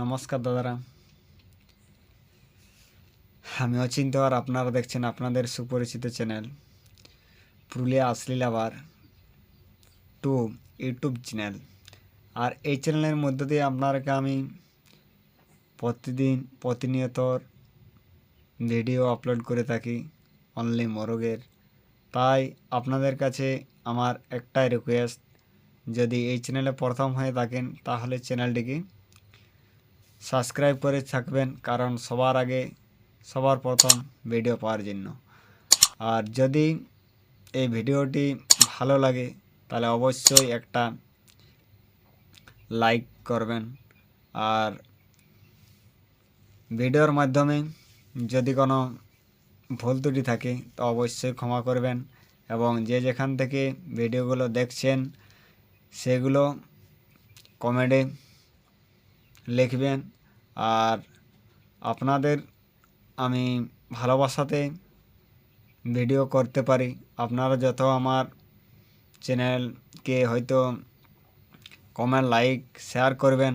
নমস্কার দাদারা। আমি অচিন্ত আর আপনারা দেখছেন আপনাদের সুপরিচিত চ্যানেল, পুরুলিয়া আসলিল আবার টু ইউটিউব চ্যানেল। আর এই চ্যানেলের মধ্য দিয়ে আপনাকে আমি প্রতিদিন প্রতিনিয়ত ভিডিও আপলোড করে থাকি অনলি মোরগের। তাই আপনাদের কাছে আমার একটাই রিকোয়েস্ট যদি এই চ্যানেলে প্রথম হয়ে থাকেন, তাহলে চ্যানেলটিকে সাবস্ক্রাইব করে থাকবেন, কারণ সবার আগে সবার প্রথম ভিডিও পাওয়ার জন্য। আর যদি এই ভিডিওটি ভালো লাগে, তাহলে অবশ্যই একটা লাইক করবেন। আর ভিডিওর মাধ্যমে যদি কোনো ভুল ত্রুটি থাকে, তো অবশ্যই ক্ষমা করবেন এবং যে যেখান থেকে ভিডিওগুলো দেখছেন, সেগুলো কমেন্টে লিখবেন। আর আপনাদের আমি ভালোবাসাতে ভিডিও করতে পারি। আপনারা যত আমার চ্যানেলকে হয়তো কমেন্ট লাইক শেয়ার করবেন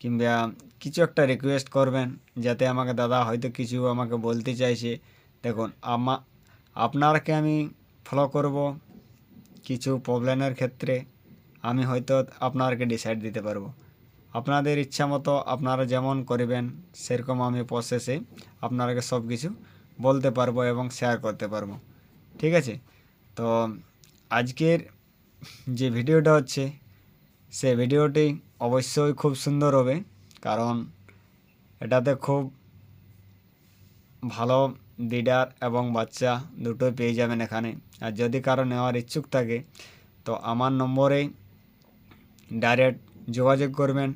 কিংবা কিছু একটা রিকোয়েস্ট করবেন যাতে আমাকে দাদা হয়তো কিছু আমাকে বলতে চাইছে। দেখুন, আমা আপনারকে আমি ফলো করব কিছু প্রবলেমের ক্ষেত্রে। আমি হয়তো আপনারকে ডিসাইড দিতে পারব। আপনাদের ইচ্ছা মতো আপনারা যেমন করবেন, সেরকম আমি প্রসেসে আপনারাকে সব কিছু বলতে পারব এবং শেয়ার করতে পারব। ঠিক আছে? তো আজকের যে ভিডিওটা হচ্ছে, সে ভিডিওটি অবশ্যই খুব সুন্দর হবে, কারণ এটাতে খুব ভালো বিডার এবং বাচ্চা দুটোই পেয়ে যাবেন এখানে। আর যদি কারও নেওয়ার ইচ্ছুক থাকে, তো আমার নম্বরেই ডাইরেক্ট যোগাযোগ করবেন।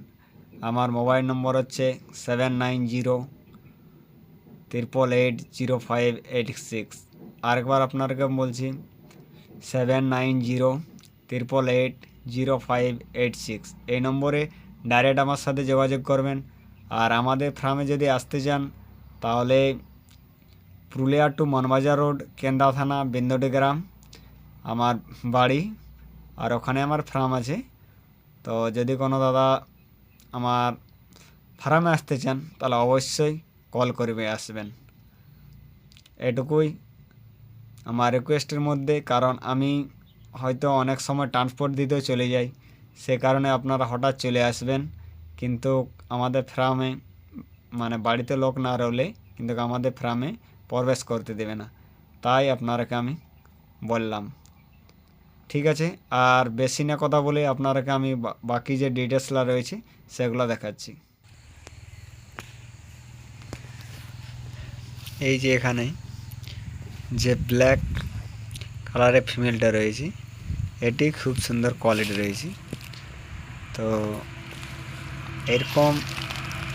আমার মোবাইল নম্বর হচ্ছে seven nine zero triple eight zero five eight six আরেকবার আপনাকে বলছি seven nine zero triple eight zero five eight six এই নম্বরে ডাইরেক্ট আমার সাথে যোগাযোগ করবেন। আর আমাদের ফার্মে যদি আসতে চান, তাহলে পুরুলিয়া টু মনবাজার রোড কেন্দা থানা বিন্দুটি গ্রাম, আমার বাড়ি, আর ওখানে আমার ফার্ম আছে। তো যদি কোনো দাদা আমার ফার্মে আসতে চান, তাহলে অবশ্যই কল করবে, আসবেন। এটুকুই আমার রিকোয়েস্টের মধ্যে, কারণ আমি হয়তো অনেক সময় ট্রান্সপোর্ট দিতেও চলে যাই, সে কারণে আপনারা হঠাৎ চলে আসবেন। কিন্তু আমাদের ফার্মে মানে বাড়িতে লোক না রলে কিন্তু আমাদের ফার্মে প্রবেশ করতে দেবে না। তাই আপনারাকে আমি বললাম। ঠিক আছে। আর বেশি না কথা বলে আপনারাকে আমি বাকি যে ডিটেলসলা রয়েছে, সেগুলো দেখাচ্ছি। এই যে এখানে যে ব্ল্যাক কালারের ফিমেলটা রয়েছে, এটি খুব সুন্দর কোয়ালিটি রয়েছে। তো এরকম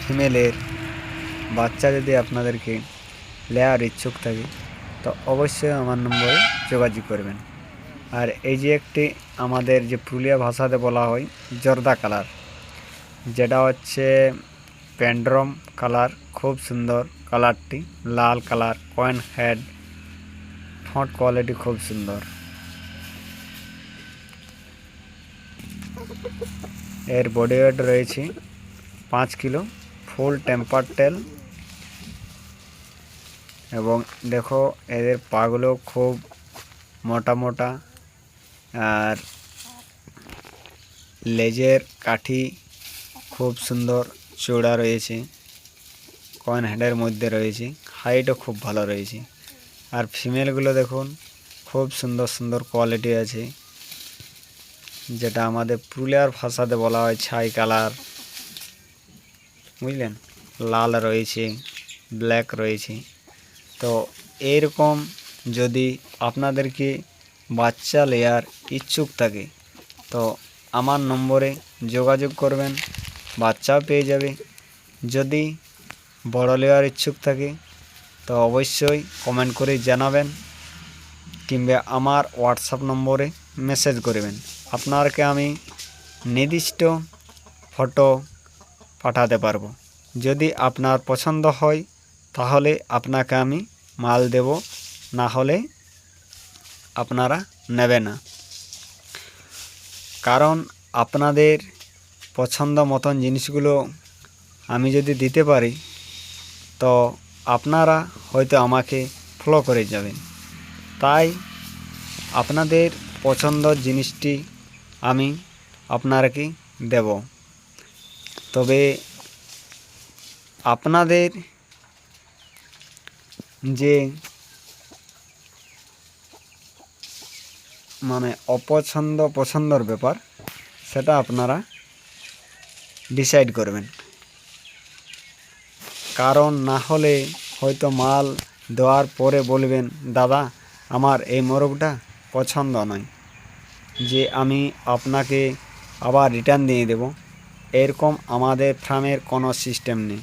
ফিমেলের বাচ্চা যদি আপনাদেরকে নেওয়ার ইচ্ছুক থাকে, তো অবশ্যই আমার নম্বরে যোগাযোগ করবেন। আর এই যে একটি আমাদের যে পুরুলিয়া ভাষাতে বলা হয় জর্দা কালার, যেটা হচ্ছে প্যান্ড্রম কালার, খুব সুন্দর কালারটি, লাল colour, coin head, font quality খুব সুন্দর। এর বডি ওয়েট রয়েছে পাঁচ কিলো, ফুল টেম্পার টেল। এবং দেখো এদের পাগুলো খুব মোটা মোটা আর লেজের কাঠি খুব সুন্দর চূড়া রয়েছে কয়েন হেডের মধ্যে রয়েছে হাইটও খুব ভালো রয়েছে। আর ফিমেলগুলো দেখুন, খুব সুন্দর সুন্দর কোয়ালিটি আছে, যেটা আমাদের পুরুলিয়ার ভাষাতে বলা হয় ছাই কালার। বুঝলেন? লাল রয়েছে ব্ল্যাক রয়েছে। তো এরকম যদি আপনাদেরকে বাচ্চা লেয়ার ইচ্ছুক থাকে। তো আমার নম্বরে যোগাযোগ করবেন, বাচ্চাও পেয়ে যাবে। যদি বড় লেয়ার ইচ্ছুক থাকে, তো অবশ্যই কমেন্ট করে জানাবেন, কিংবা আমার হোয়াটসঅ্যাপ নম্বরে মেসেজ করবেন। আপনারকে আমি নির্দিষ্ট ফটো পাঠাতে পারব। যদি আপনার পছন্দ হয়, তাহলে আপনাকে আমি মাল দেব। না হলে আপনারা নেবে না। কারণ আপনাদের পছন্দ মতন জিনিসগুলো আমি যদি দিতে পারি, তো আপনারা হয়তো আমাকে ফলো করে যাবেন। তাই আপনাদের পছন্দ জিনিসটি আমি আপনারাকে দেব। তবে আপনাদের যে মানে অপছন্দ পছন্দর ব্যাপার, সেটা আপনারা ডিসাইড করবেন। কারণ না হলে হয়তো মাল দেওয়ার পরে বলবেন, দাদা, আমার এই মোরগটা পছন্দ নয়, যে আমি আপনাকে আবার রিটার্ন দিয়ে দেব। এরকম আমাদের ফার্মের কোনো সিস্টেম নেই।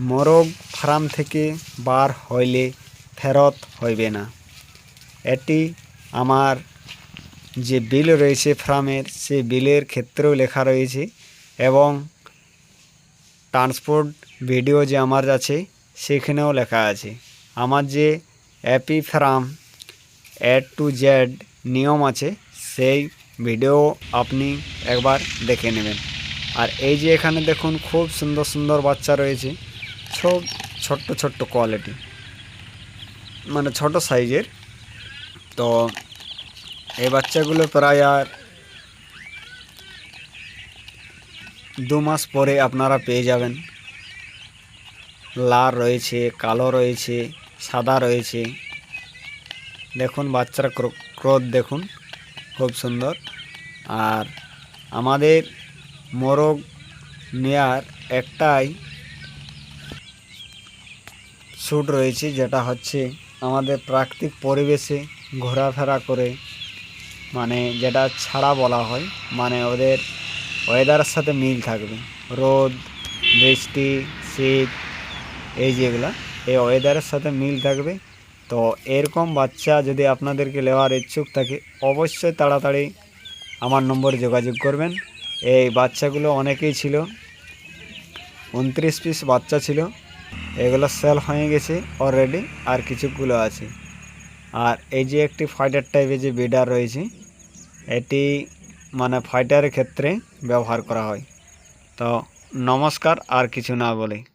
মোরগ ফার্ম থেকে বার হইলে ফেরত হইবে না। এটি আমার যে বিল রয়েছে ফার্মের সে বিলের ক্ষেত্রেও লেখা রয়েছে এবং ট্রান্সপোর্ট ভিডিও যে আমার আছে, সেখানেও লেখা আছে। আমার যে অ্যাপি ফার্ম এ টু জেড নিয়ম আছে, সেই ভিডিও আপনি একবার দেখে নেবেন। আর এই যে এখানে দেখুন, খুব সুন্দর সুন্দর বাচ্চা রয়েছে সব ছোট্ট ছোট্ট কোয়ালিটি মানে ছোট সাইজের। তো এই বাচ্চাগুলো প্রায় আর দু মাস পরে আপনারা পেয়ে যাবেন। লাল রয়েছে, কালো রয়েছে, সাদা রয়েছে। দেখুন, বাচ্চার ক্রো- ক্রোধ দেখুন, খুব সুন্দর। আর আমাদের মোরগ নেয়ার একটাই শ্যুট রয়েছে, যেটা হচ্ছে আমাদের প্রাকৃতিক পরিবেশে ঘোরাফেরা করে মানে যেটা ছাড়া বলা হয় মানে ওদের ওয়েদারের সাথে মিল থাকবে। রোদ, বৃষ্টি, শীত, এই যেগুলো এই ওয়েদারের সাথে মিল থাকবে। তো এরকম বাচ্চা যদি আপনাদেরকে নেওয়ার ইচ্ছুক থাকে, অবশ্যই তাড়াতাড়ি আমার নম্বরে যোগাযোগ করবেন। এই বাচ্চাগুলো অনেকেই ছিল, উনত্রিশ পিস বাচ্চা ছিল, এগুলো সেল হয়ে গেছে অলরেডি আর কিছুগুলো আছে। আর এই যে একটি ফাইটার টাইপের যে বিডার রয়েছে এটি মানে ফাইটারের ক্ষেত্রে ব্যবহার করা হয়। তো নমস্কার আর কিছু না বলে।